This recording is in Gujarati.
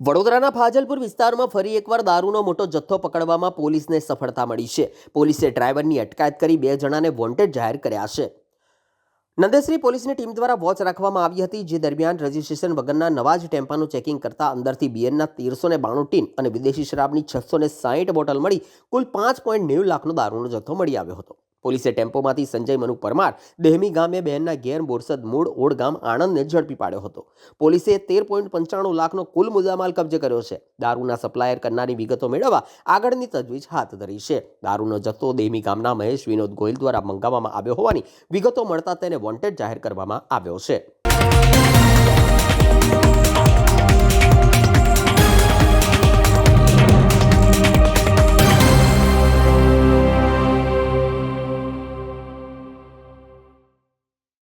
વડોદરાના ફાજલપુર વિસ્તારમાં ફરી એકવાર દારૂનો મોટો જથ્થો પકડવામાં પોલીસને સફળતા મળી છે. પોલીસે ડ્રાઈવરની અટકાયત કરી બે જણાને વોન્ટેડ જાહેર કર્યા છે. નંદેશ્રી પોલીસની ટીમ દ્વારા વોચ રાખવામાં આવી હતી, જે દરમિયાન રજીસ્ટ્રેશન વગરના નવા જ ટેમ્પાનું ચેકિંગ કરતા અંદરથી બિયરના તેરસો ને બાણું ટીન અને વિદેશી શરાબની છસો ને સાહીઠ બોટલ મળી કુલ પાંચ પોઈન્ટ નેવું લાખનો દારૂનો જથ્થો મળી આવ્યો હતો. પોલીસે ટેમ્પોમાંથી સંજય મનુ પરમાર, દેહમી ગામે બહેનના ઘેર બોરસદ મૂળ ઓડ ગામ આણંદને ઝડપી પાડ્યો હતો. પોલીસે તેર પોઈન્ટ પંચાણું લાખનો કુલ મુદ્દામાલ કબજે કર્યો છે. દારૂના સપ્લાયર કરનારી વિગતો મેળવવા આગળની તજવીજ હાથ ધરી છે. દારૂનો જથ્થો દેહમી ગામના મહેશ વિનોદ ગોયલ દ્વારા મંગાવવામાં આવ્યો હોવાની વિગતો મળતા તેને વોન્ટેડ જાહેર કરવામાં આવ્યો છે.